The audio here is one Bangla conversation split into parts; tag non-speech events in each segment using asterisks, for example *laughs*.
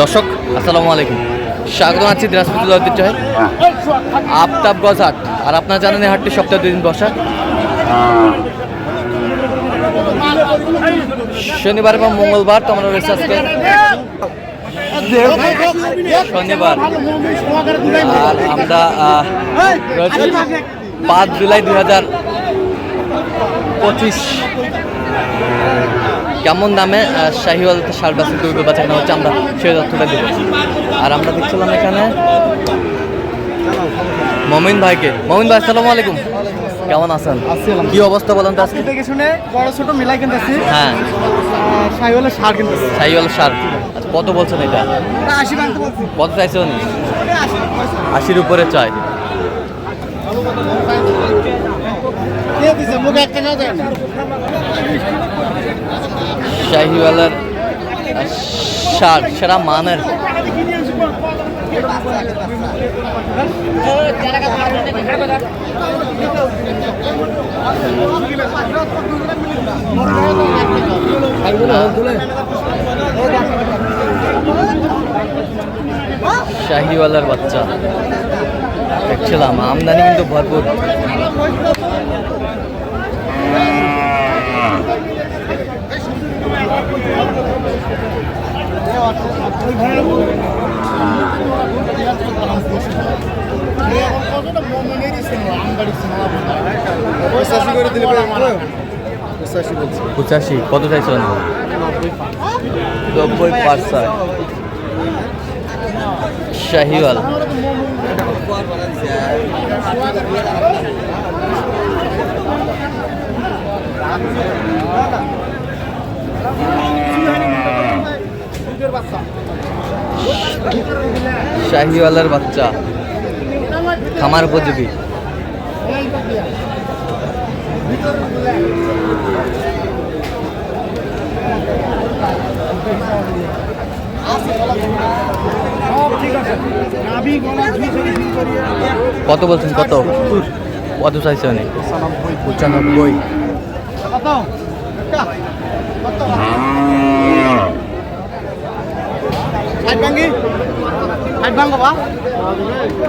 দর্শক, আসসালামু আলাইকুম। স্বাগত আছি দিনাজপুর ঐতিহ্যে আফতাব গজহাট আর আপনারা জানেন এই হাটটি সপ্তাহে দুই দিন বসা। শনিবার এবং মঙ্গলবার তো আমরা রয়েছে আজকে। শনিবার। আর আমরা রয়েছি পাঁচ জুলাই দুই হাজার পঁচিশ। কেমন দামে শাহিওয়াল সার বাসের গরুগুলো বাচ্চা কেনা হচ্ছে আমরা সেই তথ্যটা দেবো। আর আমরা দেখছিলাম এখানে মমিন ভাইকে। মমিন ভাই আসসালামু আলাইকুম। কেমন আছেন? কি অবস্থা বলেন তো আজকে? দেখে শুনে বড় ছোট মিলাই কিনতেছি। হ্যাঁ। হলে সার কিনতেছি। শাহিওয়াল সার আচ্ছা কত বলছেন এটা? আশি কত চাইছে উনি? এটা আশি আশির উপরে চাই দিয়ে দিছে মুখে একটা না দেয় শাহিওয়ালের সার সেরা মানের। শাহিওয়ালার বাচ্চা। দেখছিলাম আমদানি কিন্তু ভরপুর। পঁচাশি কত চাইছেন নব্বই পার্সেন্ট শাহিওয়াল। শাহিওয়ালের বাচ্চা। খামার উপযোগী। কত বলছেন কত? কত চাইছে উনি? পঁচানব্বই।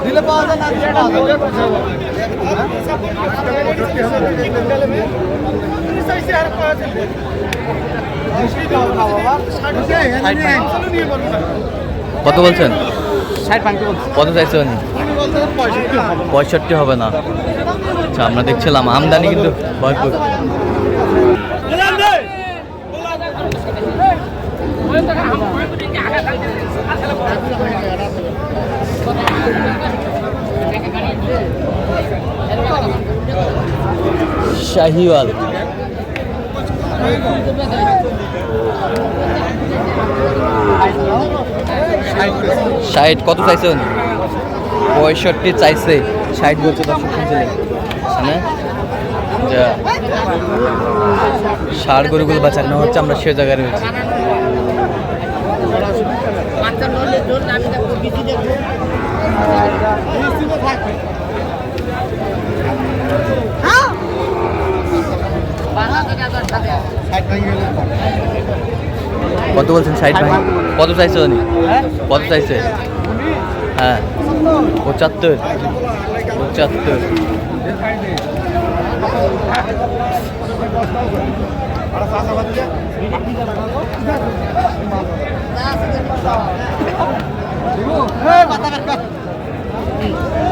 দিলে পাওয়া যায় না দিলে পাওয়া যায়। কত বলছেন? কত পঁয়ষট্টি হবে না। আচ্ছা আমরা দেখছিলাম আমদানি কিন্তু শাহিওয়াল। ষাট, কত চাইছে উনি পঁয়ষট্টি চাইছে। ষাট বলছে দর্শক শুনছিলেন হ্যাঁ? ষাড় গরুগুলো বাঁচানো হচ্ছে, আমরা সে জায়গায় রয়েছি। ষাট ভাঙ্গি হলে কত বলছেন ষাট ভাই কত চাইছে উনি? কত চাইছে? হ্যাঁ। পঁচাত্তর। পঁচাত্তর।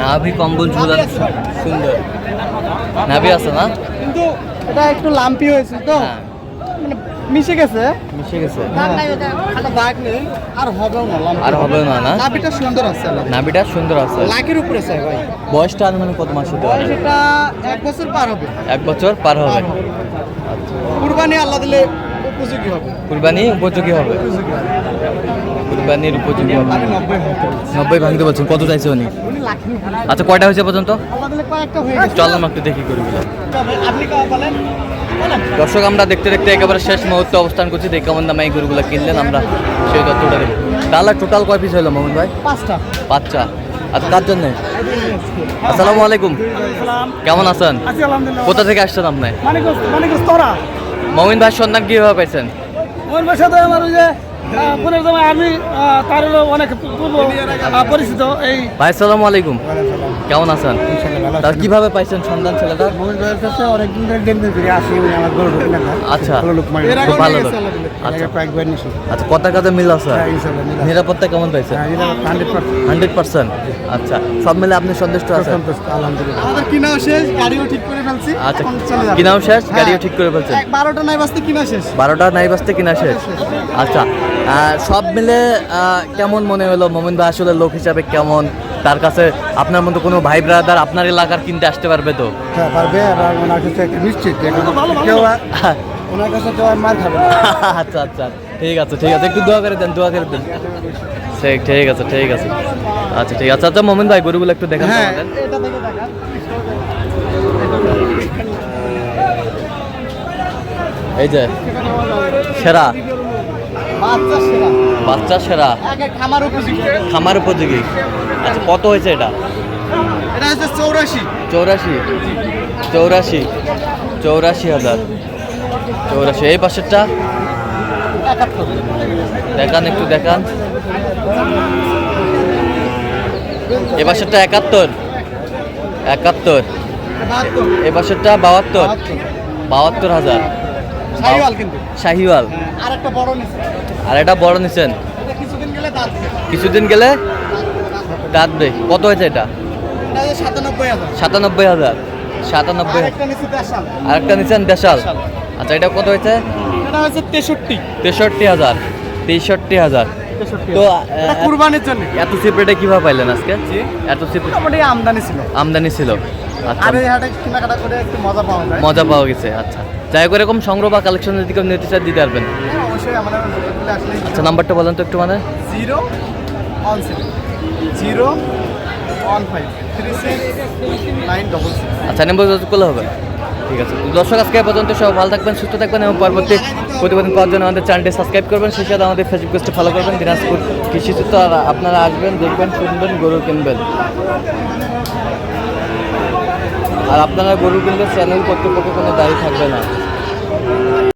নাভি কম্বল ঝুলান সুন্দর। নাভি আছে না? কিন্তু এটা একটু লাম্পি হয়েছে তো। হ্যাঁ। মানে মিশে গেছে। মিশে গেছে। দাগ নেই। আর হবেও না আর হবে না না? নাভিটা সুন্দর আছে নাভিটা সুন্দর আছে। লাখের উপরে চাই ভাই। বয়সটা আনুমানিক কত মাস হতে পারে? সেটা এক বছর পার হবে। এক বছর পার হবে। পার কুরবানি আল্লাহ দিলে উপযোগী হবে। কুরবানি উপযোগী হবে। কোরবানির উপযোগী হবে। নব্বই ভাঙতে বলছেন কত চাইছে উনি? আচ্ছা কয়টা হয়েছে পর্যন্ত? চললাম একটু দেখি গরুগুলো। তবে আপনি কা বলেন। বলেন। দর্শক আমরা দেখতে দেখতে একেবারে শেষ মুহূর্তে অবস্থান করছি। দেখে কেমন দামে এই গরুগুলো কিনলেন আমরা সেই তথ্যটা দেবো তাহলে টোটাল কয় পিস হলো মোহন ভাই? পাঁচটা। বাচ্চা আচ্ছা কার জন্যে? আসসালামু আলাইকুম। কেমন আছেন? কোথা থেকে আসছেন আপনি? মমিন ভাই সন্ধান কীভাবে পাইছেন? ওর সাথে আমার ওই যে পুনের জামাই আর্মি তার অনেক পূর্ব পরিচিত এই ভাই আসসালামু আলাইকুম। কেমন আছেন? তার কীভাবে পাইছেন সন্ধান ছেলেটা ভাইয়ের কাছে অনেকদিন ধরে ডেলিভারি করে আসি উনি আমার গরু ঢুকে না আচ্ছা। ভালো লোক মানে খুব ভালো লোক। আচ্ছা। কয়েকবার নিছি আচ্ছা কত কাজে মিল আছে? হ্যাঁ, ইনশাআল্লাহ, মিল আছে। নিরাপত্তা কেমন পাইছেন? Hundred percent. আচ্ছা সব মিলে আপনি সন্তুষ্ট আছেন? আলহামদুলিল্লাহ। আমাদের কিনাও শেষ গাড়িও ঠিক করে ফেলছি আচ্ছা এখন চলে যাব। কিনাও শেষ হ্যাঁ। গাড়িও ঠিক করে ফেলছেন? বারোটা নাই বাজতে কিনা শেষ। বারোটা নাই বাজতে কিনা শেষ? আচ্ছা সব মিলে আহ, কেমন মনে হলো? মোমিন ভাই আসলে লোক হিসাবে কেমন? তার কাছে আপনার মতো কোনো ভাই ব্রাদার আপনার এলাকার কিনতে আসতে পারবে তো? হ্যাঁ পারবে আর ওনার কাছে নিশ্চিত কেউ ওনার কাছে কেউ আর মার খাবে *laughs* আচ্ছা আচ্ছা ঠিক আছে ঠিক আছে একটু দোয়া করে দেন দোয়া করে দেন। ঠিক ঠিক আছে ঠিক আছে। আচ্ছা ঠিক আছে আচ্ছা মোমিন ভাই গরুগুলো একটু দেখান হ্যাঁ এই যে সেরা। বাচ্চা সেরা। খামার উপযোগী। আচ্ছা কত হয়েছে এটা? এটা হচ্ছে চৌরাশি। চৌরাশি? চৌরাশি। চৌরাশি হাজার। চৌরাশি। এই পাশেরটা? দেখান একটু দেখান। এ পাশেরটা একাত্তর। একাত্তর। এ বাহাত্তর। বাহাত্তর। বাহাত্তর হাজার। শাহিওয়াল কিন্তু। শাহিওয়াল আর একটা বড় আর এটা বড় নিছেন। কিছুদিন গেলে দাঁত কিছুদিন গেলে কত হয়েছে এটা? সাতানব্বই হাজার। সাতানব্বই আর একটা দেশাল। নিছেন দেশাল। আচ্ছা এটা কত হয়েছে? এটা হচ্ছে তেষট্টি। তেষট্টি হাজার। তেষট্টি হাজার। তো কুরবানির জন্য। এত সিপ্রেটে কীভাবে পাইলেন আজকে? এত সিপ্রেট আমদানি ছিল। আমদানি ছিল। আর এই হাটে কেনাকাটা করে একটু মজা পাওয়া যায়। মজা পাওয়া গেছে আচ্ছা। যাই হোক এরকম সংগ্রহ বা কালেকশনের দিকে নিতে চাই দিতে পারবেন। হ্যাঁ, অবশ্যই আমাদের আসলে আচ্ছা নাম্বারটা বলেন তো একটু মানে zero one seven. Zero one five. Three six nine double six আচ্ছা নেম্বার করলে হবে। ঠিক আছে। দর্শক আজকে পর্যন্ত সব ভালো থাকবেন সুস্থ থাকবেন এবং পরবর্তী প্রতিবেদন পাওয়ার জন্য আমাদের চ্যানেলটি সাবস্ক্রাইব করবেন। সেই সাথে আমাদের ফেসবুক পেজটা ফলো করবেন। দিনাজপুর কৃষি আর আপনারা আসবেন দেখবেন শুনবেন গরু কিনবেন। আর আপনারা গরু কিনলে চ্যানেল কর্তৃপক্ষ কোনো দায়ী থাকবে না।